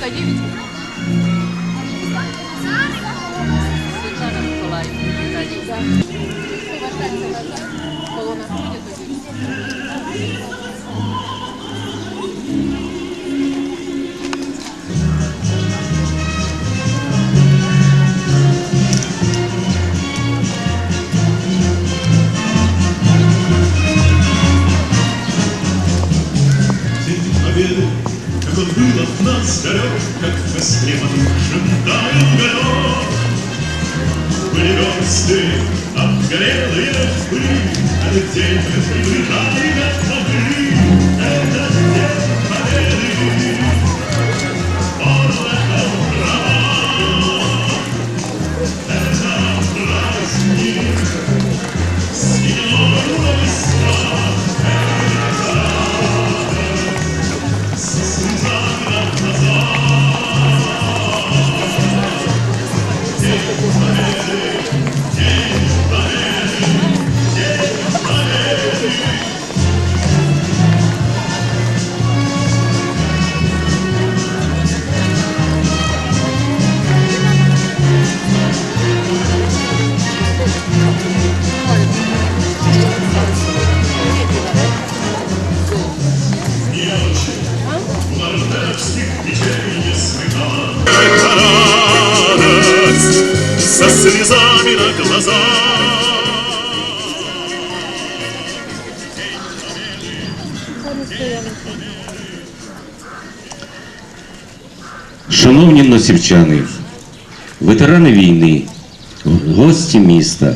Калівці. Світлана как он был от нас далек, как в костре потухшем таял уголек. Были версты, обгорелые в пыль, Этот день мы приближали как могли. слезами на глазах. Шановні носівчани, ветерани війни, гості міста,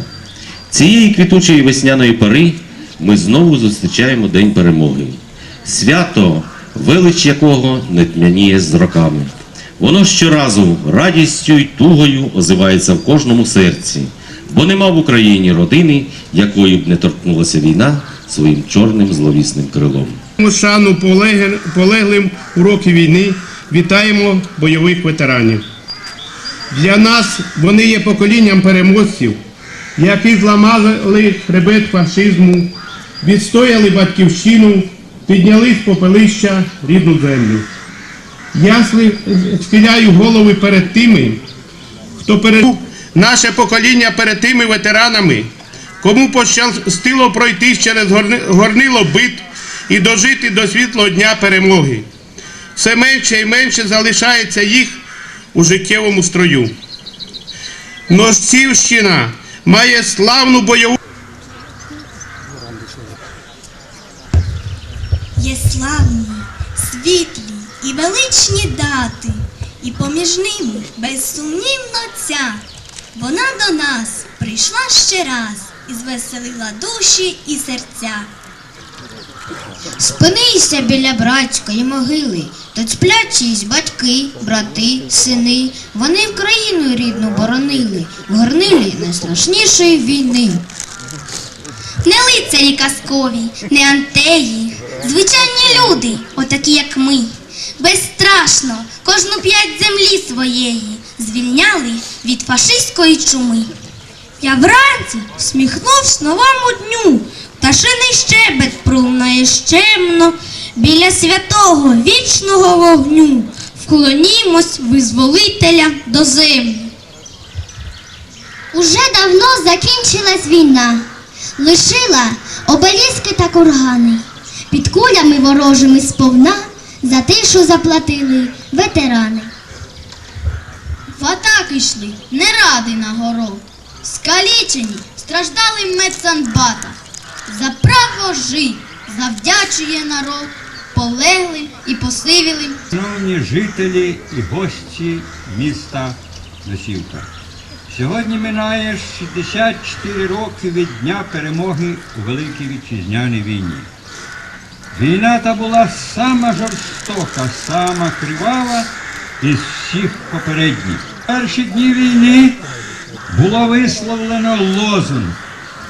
цієї квітучої весняної пори ми знову зустрічаємо День перемоги. Свято, велич якого не тьмяніє з роками. Воно щоразу радістю й тугою озивається в кожному серці, бо нема в Україні родини, якої б не торкнулася війна своїм чорним зловісним крилом. Шану полеглим у роки війни вітаємо бойових ветеранів. Для нас вони є поколінням переможців, які зламали хребет фашизму, відстояли батьківщину, підняли з попелища рідну землю. Я схиляю голови перед тими, хто перед наше покоління перед тими ветеранами, кому пощастило пройти через горнило бит і дожити до світлого дня перемоги. Все менше і менше залишається їх у життєвому строю. Носівщина має славну бойову. Є славні, світлі і величні дати, і поміж ними безсумнівно ця. Вона до нас прийшла ще раз і звеселила душі і серця. Спинися біля братської могили, тут сплять чиїсь батьки, брати, сини. Вони в країну рідну боронили, в горнилі найстрашнішої війни. Не лицарі казкові, не антеї, звичайні люди, отакі як ми. Безстрашно кожну п'ять землі своєї звільняли від фашистської чуми. Я вранці всміхнувсь новому дню, пташиний щебет пролунає щемно, біля святого вічного вогню вклонімось визволителя до землі. Уже давно закінчилась війна, лишила обеліски та кургани. Під кулями ворожими сповна за тишу заплатили ветерани. В атаки йшли не ради на город, скалічені страждали в медсанбатах. За право жить завдячує народ полеглим і посивілим Шановні жителі і гості міста Носівка. Сьогодні минає 64 роки від дня перемоги у Великій Вітчизняній війні. Війна та була сама жорстока, сама кривава із всіх попередніх. В перші дні війни було висловлено лозунг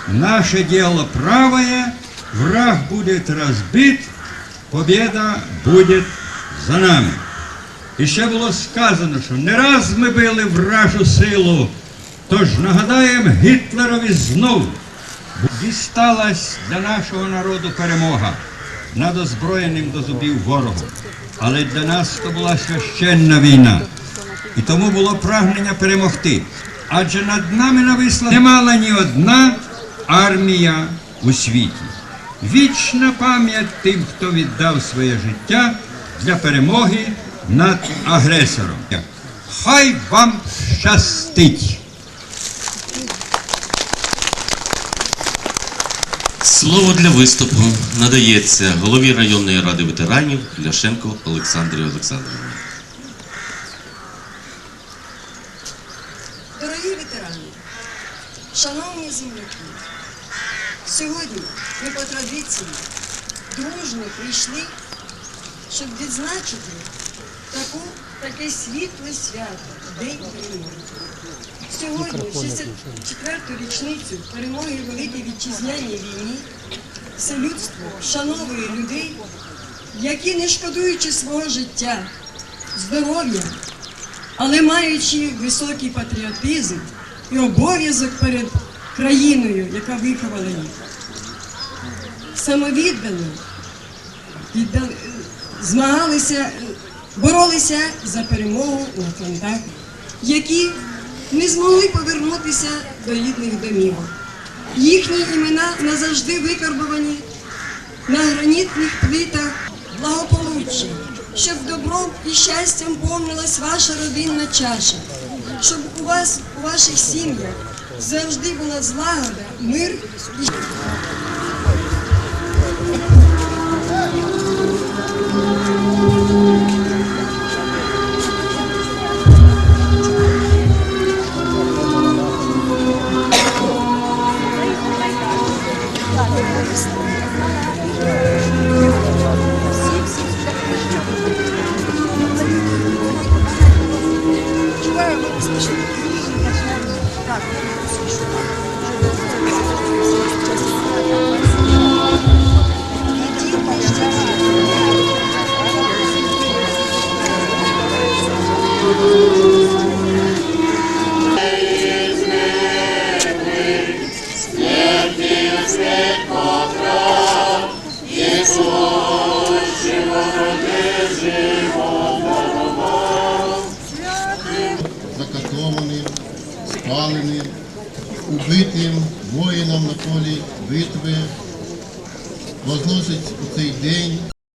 «Наше діло правое, враг буде розбит, побіда буде за нами. І ще було сказано, що не раз ми били вражу силу, тож нагадаємо Гітлерові знов. Дісталась для нашого народу перемога. Над озброєним до зубів ворогом. Але для нас то була священна війна. І тому було прагнення перемогти. Адже над нами нависла не мала ні одна армія у світі. Вічна пам'ять тим, хто віддав своє життя для перемоги над агресором. Хай вам щастить! Слово для виступу надається голові районної ради ветеранів Ляшенко Олександрі Олександрівні. Дорогі ветерани, шановні земляки, сьогодні ми по традиції дружно прийшли, щоб відзначити таку, таке світле свято День перемоги. Сьогодні, 64-ту річницю перемоги в Великій Вітчизняній війні, все людство вшановує людей, які, не шкодуючи свого життя, здоров'я, але маючи високий патріотизм і обов'язок перед країною, яка виховала їх, самовіддано відда- змагалися, боролися за перемогу на фронтах, які не змогли повернутися до рідних домівок. Їхні імена назавжди викарбовані на гранітних плитах благополуччя, щоб добром і щастям повнилась ваша родинна чаша, щоб у вас, у ваших сім'ях завжди була злагода, мир і закатованим, спаленим, убитим воїнам на полі битви. Возносить у цей день